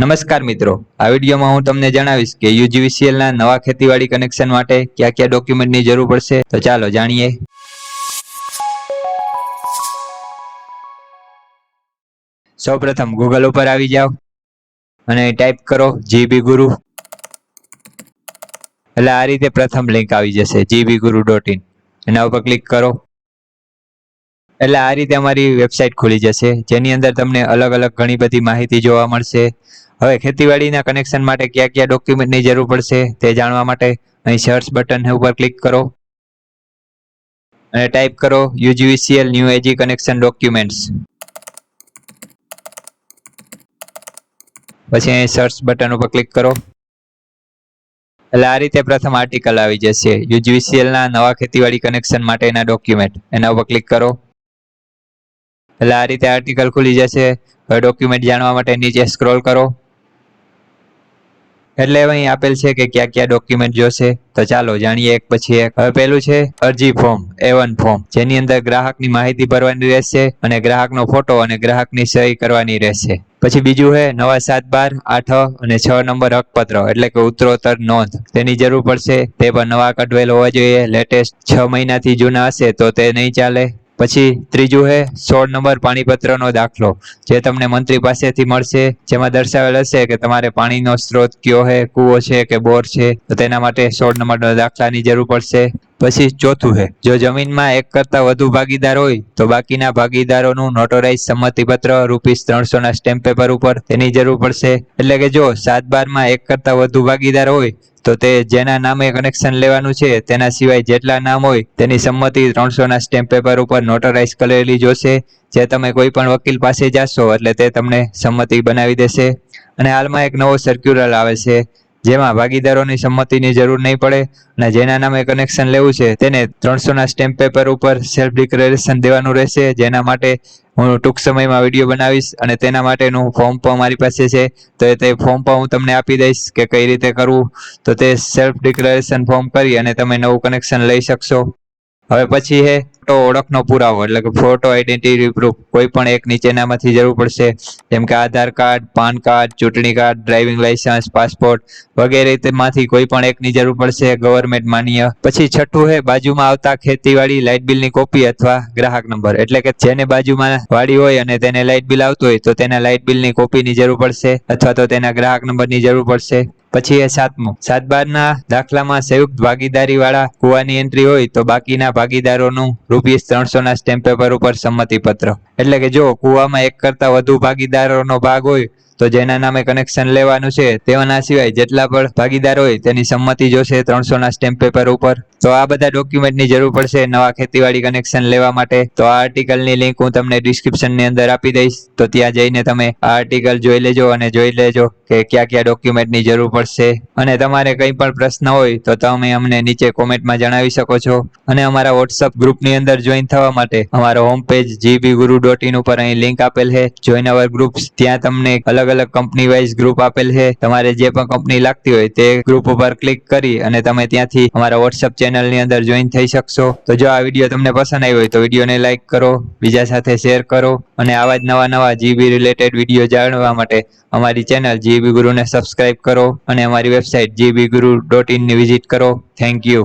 નમસ્કાર મિત્રો. આ વિડીયોમાં હું તમને જણાવીશ કે યુજીવીસીએલના નવા ખેતીવાડી કનેક્શન માટે કયા કયા ડોક્યુમેન્ટની જરૂર પડશે. તો ચાલો જાણીએ. સૌપ્રથમ ગૂગલ ઉપર આવી જાઓ અને ટાઈપ કરો જીબી ગુરુ. એટલે આ રીતે પ્રથમ લિંક આવી જશે જીબી ગુરુ ડોટ ઇન એના ઉપર ક્લિક કરો. એટલે આ રીતે અમારી વેબસાઇટ ખુલી જશે. જેની અંદર તમને અલગ અલગ ઘણી બધી માહિતી જોવા મળશે. હવે ખેતીવાડીના કનેક્શન માટે કયા કયા ડોક્યુમેન્ટની જરૂર પડશે તે જાણવા માટે અહીં સર્ચ બટન ઉપર ક્લિક કરો. અને ટાઈપ કરો UGVCL new AG connection documents પછી અહીં સર્ચ બટન ઉપર ક્લિક કરો. એટલે આ રીતે પ્રથમ આર્ટિકલ આવી જશે. યુજીવીસીએલના નવા ખેતીવાડી કનેક્શન માટેના ડોક્યુમેન્ટ એના ઉપર ક્લિક કરો. એટલે આ રીતે આર્ટિકલ ખુલી જશે. હવે ડોક્યુમેન્ટ જાણવા માટે નીચે સ્ક્રોલ કરો. એટલે અહીં આપેલ છે કે કયા કયા ડોક્યુમેન્ટ જોશે. તો ચાલો જાણીએ એક પછી એક. હવે પહેલું છે અરજી ફોર્મ એ વન ફોર્મ જેની અંદર ગ્રાહકની માહિતી ભરવાની રહેશે અને ગ્રાહકનો ફોટો અને ગ્રાહકની સહી કરવાની રહેશે. પછી બીજું છે નવા સાત બાર, આઠ અને છ નંબર હકપત્ર, એટલે કે ઉત્તરોત્તર નોંધ. તેની જરૂર પડશે. તે પણ નવા કઢવેલ હોવા જોઈએ. લેટેસ્ટ છ મહિનાથી જૂના હશે તો તે નહીં ચાલે. પછી ત્રીજું છે સોળ નંબર પાણીપત્રનો દાખલો, જે તમને મંત્રી પાસેથી મળશે, જેમાં દર્શાવેલ હશે કે તમારે પાણીનો સ્ત્રોત કયો છે કૂવો છે કે બોર છે, તો તેના માટે સોળ નંબરના દાખલાની જરૂર પડશે. પછી ચોથું છે જો જમીનમાં એક કરતાં વધુ ભાગીદાર હોય, તો બાકીના ભાગીદારોનું નોટોરાઇઝ સંમતિપત્ર રૂપીસ ત્રણસોના સ્ટેમ્પ પેપર ઉપર તેની જરૂર પડશે. એટલે કે જો સાત બારમાં એક કરતાં વધુ ભાગીદાર હોય તો તે જેના નામે કનેક્શન લેવાનું છે, તેના સિવાય જેટલા નામ હોય, તેની સંમતિ ત્રણસોના સ્ટેમ્પ પેપર ઉપર નોટરાઇઝ કરેલી જોશે. જે તમે કોઈ પણ વકીલ પાસે જાશો, એટલે તે તમને સંમતિ બનાવી દેશે. અને હાલમાં એક નવો સર્ક્યુલર આવે છે. જેમાં ભાગીદારોની સંમતિની જરૂર નહીં પડે અને જેના નામે કનેક્શન લેવું છે તેને ત્રણસોના સ્ટેમ્પ પેપર ઉપર સેલ્ફ ડિક્લેરેશન દેવાનું રહેશે. જેના માટે હું ટૂંક સમયમાં વીડિયો બનાવીશ અને તેના માટેનું ફોર્મ પણ મારી પાસે છે. તો તે ફોર્મ પણ હું તમને આપી દઈશ કે કઈ રીતે કરવું. તો તે સેલ્ફ ડિક્લેરેશન ફોર્મ કરી અને તમે નવું કનેક્શન લઈ શકશો. હવે પછી છે ફોટો ઓળખનો પુરાવો, એટલે કે ફોટો આઈડેન્ટિટી પ્રૂફ કોઈ પણ એક નીચેનામાંથી જરૂર પડશે. જેમ કે આધાર કાર્ડ, પાન કાર્ડ, ચૂંટણી કાર્ડ ડ્રાઇવિંગ લાયસન્સ પાસપોર્ટ વગેરે તેમાંથી કોઈ પણ એકની જરૂર પડશે ગવર્મેન્ટ માન્ય. પછી છઠ્ઠું હે, બાજુમાં આવતા ખેતીવાડી લાઇટ બિલની કોપી અથવા ગ્રાહક નંબર. એટલે કે જેને બાજુમાં વાડી હોય અને તેને લાઇટ બિલ આવતું હોય, તો તેના લાઇટ બિલની કોપીની જરૂર પડશે, અથવા તો તેના ગ્રાહક નંબરની જરૂર પડશે. પછી એ સાતમું. સાત બારના દાખલામાં સંયુક્ત ભાગીદારી વાળા કુવાની એન્ટ્રી હોય તો બાકીના ભાગીદારોનું રૂપિયા ત્રણસો ના સ્ટેમ્પ પેપર ઉપર સંમતિપત્ર. એટલે કે જો કુવામાં એક કરતા વધુ ભાગીદારોનો ભાગ હોય તો જેના નામે કનેક્શન લેવાનું છે, તેઓના સિવાય જેટલા પણ ભાગીદાર હોય તેની સંમતિ જોશે ત્રણસો ના સ્ટેમ્પ પેપર ઉપર. તો આ બધા ડોક્યુમેન્ટની જરૂર પડશે નવા ખેતીવાડી કનેક્શન લેવા માટે. તો આ આર્ટિકલની લિંક હું તમને ડિસ્ક્રિપ્શનની અંદર આપી દઈશ. તો ત્યાં જઈને તમે આ આર્ટિકલ જોઈ લેજો અને જોઈ લેજો કે કયા કયા ડોક્યુમેન્ટની જરૂર પડશે. અને તમારે કંઈ પણ પ્રશ્ન હોય તો તમે અમને નીચે કોમેન્ટમાં જણાવી શકો છો. અને અમારા વોટ્સઅપ ગ્રુપની અંદર જોઈન થવા માટે અમારો home page GB guru dot in ઉપર અહીં લિંક આપેલ છે. જોઈન અવર ગ્રુપ્સ ત્યાં તમને અલગ અલગ અલગ કંપની વાઇઝ ગ્રુપ આપેલ છે. તમારે જે પણ કંપની લાગતી હોય તે ગ્રુપ ઉપર ક્લિક કરી અને તમે ત્યાંથી અમારા વોટ્સઅપ ચેનલની અંદર જોઈન થઈ શકશો. તો જો આ વીડિયો તમને પસંદ આવ્યો હોય તો વિડીયોને લાઈક કરો, બીજા સાથે શેર કરો અને આવા જ નવા નવા જીબી રિલેટેડ વીડિયો જાણવા માટે અમારી ચેનલ જીબી ગુરુને સબસ્ક્રાઇબ કરો અને અમારી વેબસાઇટ જીબી ગુરુ ડોટ ઇનની વિઝિટ કરો. Thank you